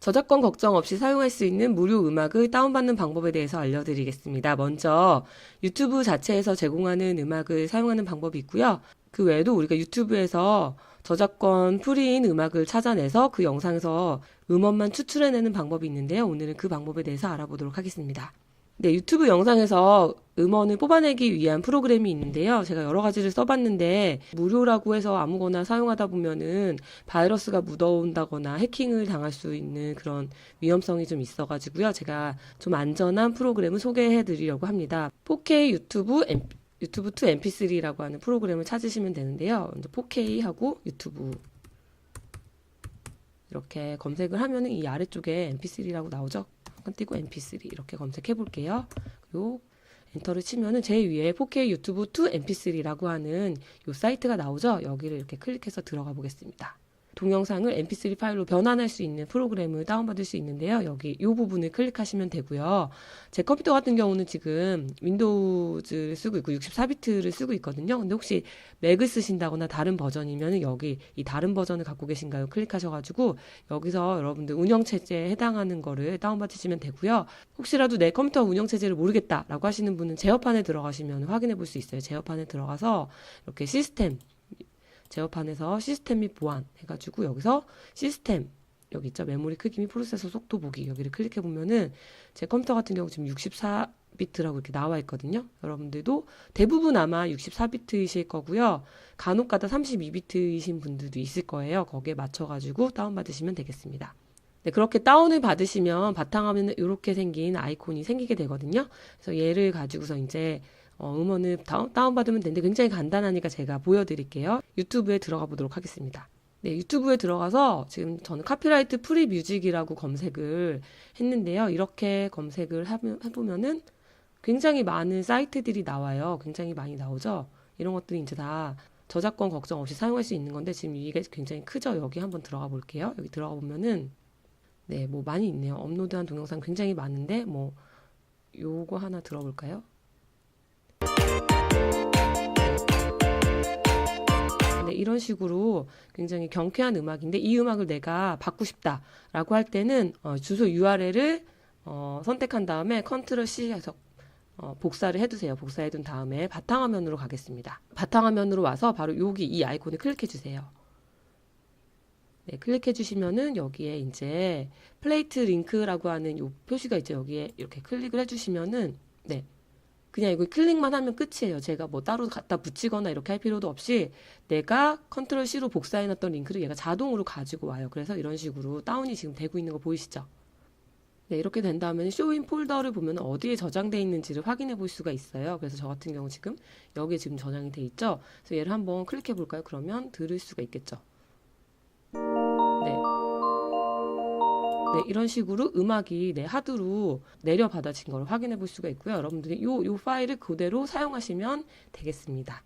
저작권 걱정 없이 사용할 수 있는 무료 음악을 다운받는 방법에 대해서 알려드리겠습니다. 먼저 유튜브 자체에서 제공하는 음악을 사용하는 방법이 있고요. 그 외에도 우리가 유튜브에서 저작권 프리인 음악을 찾아내서 그 영상에서 음원만 추출해내는 방법이 있는데요. 오늘은 그 방법에 대해서 알아보도록 하겠습니다. 네, 유튜브 영상에서 음원을 뽑아내기 위한 프로그램이 있는데요. 제가 여러 가지를 써봤는데, 무료라고 해서 아무거나 사용하다 보면은 바이러스가 묻어온다거나 해킹을 당할 수 있는 그런 위험성이 좀 있어가지고요. 제가 좀 안전한 프로그램을 소개해 드리려고 합니다. 4K 유튜브 M- 유튜브 2 MP3라고 하는 프로그램을 찾으시면 되는데요. 먼저 4K 하고 유튜브 이렇게 검색을 하면은 이 아래쪽에 MP3라고 나오죠. 한칸 띄고 MP3 이렇게 검색해 볼게요. 그리고 엔터를 치면은 제일 위에 4K 유튜브 2 MP3라고 하는 요 사이트가 나오죠. 여기를 이렇게 클릭해서 들어가 보겠습니다. 동영상을 MP3 파일로 변환할 수 있는 프로그램을 다운받을 수 있는데요. 여기 이 부분을 클릭하시면 되고요. 제 컴퓨터 같은 경우는 지금 윈도우즈를 쓰고 있고 64비트를 쓰고 있거든요. 근데 혹시 맥을 쓰신다거나 다른 버전이면 여기 이 다른 버전을 갖고 계신가요? 클릭하셔가지고 여기서 여러분들 운영체제에 해당하는 거를 다운받으시면 되고요. 혹시라도 내 컴퓨터 운영체제를 모르겠다라고 하시는 분은 제어판에 들어가시면 확인해 볼 수 있어요. 제어판에 들어가서 이렇게 시스템 제어판에서 시스템 및 보안 해가지고 여기서 시스템 여기 있죠 메모리 크기 및 프로세서 속도 보기 여기를 클릭해 보면은 제 컴퓨터 같은 경우 지금 64 비트라고 이렇게 나와 있거든요. 여러분들도 대부분 아마 64비트이실 거고요. 간혹가다 32비트이신 분들도 있을 거예요. 거기에 맞춰가지고 다운받으시면 되겠습니다. 네, 그렇게 다운을 받으시면 바탕화면에 이렇게 생긴 아이콘이 생기게 되거든요. 그래서 얘를 가지고서 이제 어, 음원을 다운, 다운받으면 되는데 굉장히 간단하니까 제가 보여드릴게요. 유튜브에 들어가 보도록 하겠습니다. 네, 유튜브에 들어가서 지금 저는 카피라이트 프리 뮤직이라고 검색을 했는데요. 이렇게 검색을 해보면은 굉장히 많은 사이트들이 나와요. 굉장히 많이 나오죠. 이런 것들이 이제 다 저작권 걱정 없이 사용할 수 있는 건데 지금 이게 굉장히 크죠. 여기 한번 들어가 볼게요. 여기 들어가 보면은 네, 뭐 많이 있네요. 업로드한 동영상 굉장히 많은데 뭐 요거 하나 들어볼까요? 네, 이런 식으로 굉장히 경쾌한 음악인데 이 음악을 내가 받고 싶다라고 할 때는 어, 주소 URL을 어, 선택한 다음에 컨트롤 C에서 어, 복사를 해두세요. 복사해둔 다음에 바탕화면으로 가겠습니다. 바탕화면으로 와서 바로 여기 이 아이콘을 클릭해 주세요. 네, 클릭해 주시면은 여기에 이제 플레이트 링크라고 하는 요 표시가 있죠. 여기에 이렇게 클릭을 해 주시면은 네. 그냥 이거 클릭만 하면 끝이에요. 제가 뭐 따로 갖다 붙이거나 이렇게 할 필요도 없이 내가 컨트롤 C로 복사해 놨던 링크를 얘가 자동으로 가지고 와요. 그래서 이런 식으로 다운이 지금 되고 있는 거 보이시죠? 네, 이렇게 된 다음에는 쇼인 폴더를 보면 어디에 저장돼 있는지를 확인해 볼 수가 있어요. 그래서 저 같은 경우 지금 여기에 지금 저장이 돼 있죠. 그래서 얘를 한번 클릭해 볼까요? 그러면 들을 수가 있겠죠. 네, 이런 식으로 음악이 내 하드로 내려받아진 걸 확인해 볼 수가 있고요. 여러분들이 요, 요 파일을 그대로 사용하시면 되겠습니다.